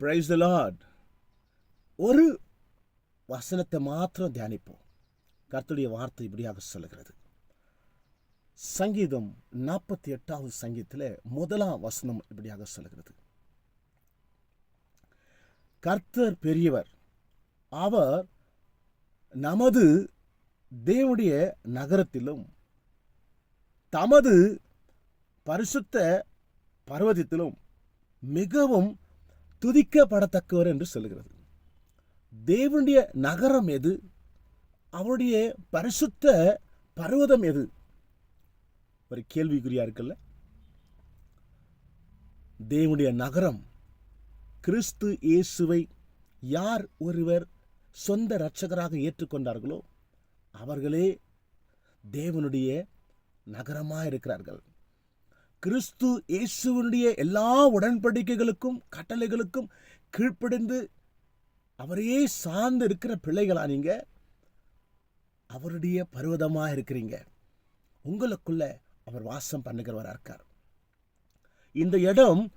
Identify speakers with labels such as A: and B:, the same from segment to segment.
A: Praise the Lord ஒரு வசனத்தை மாத்திரம் தியானிப்போம். கர்த்தருடைய வார்த்தை இப்படியாக சொல்லுகிறது. சங்கீதம் நாற்பத்தி எட்டாவது சங்கீதத்தில் முதலாம் வசனம் இப்படியாக சொல்லுகிறது. கர்த்தர் பெரியவர் அவர் நமது தேவனுடைய நகரத்திலும் தமது பரிசுத்த பர்வதத்திலும் மிகவும் துதிக்கப்படத்தக்கவர் என்று சொல்கிறது தேவனுடைய நகரம் எது? அவருடைய பரிசுத்த பர்வதம் எது? ஒரு கேள்விக்குறியா இருக்குல்ல? தேவனுடைய நகரம் கிறிஸ்து இயேசுவை யார் ஒருவர் சொந்த இரட்சகராக ஏற்றுக்கொண்டார்களோ அவர்களே தேவனுடைய நகரமாக இருக்கிறார்கள் கிறிஸ்து இயேசுவனுடைய எல்லா உடன்படிக்கைகளுக்கும் கட்டளைகளுக்கும் கீழ்ப்படிந்து அவரையே சார்ந்து இருக்கிற பிள்ளைகளா நீங்க? அவருடைய பருவதமா இருக்கிறீங்க. உங்களுக்குள்ள அவர் வாசம் பண்ணுகிறவரா இருக்கார். இந்த இடம்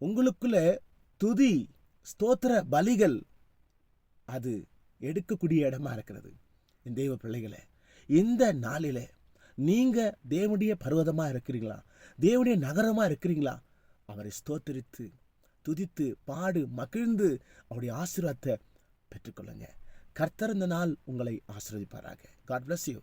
A: உங்களுக்குள்ள துதி ஸ்தோத்திர பலிகள் அது எடுக்கக்கூடிய இடமா இருக்கிறது. தெய்வ பிள்ளைகளை இந்த நாளில் நீங்க தேவனுடைய பருவதமாக இருக்கிறீங்களா? தேவனுடைய நகரமா இருக்கிறீங்களா? அவரை ஸ்தோத்தரித்து துதித்து பாடு மகிழ்ந்து அவருடைய ஆசீர்வாதத்தை பெற்றுக்கொள்ளுங்க. கர்த்தர் இந்த நாள் உங்களை ஆசீர்வதிப்பாராக. God bless you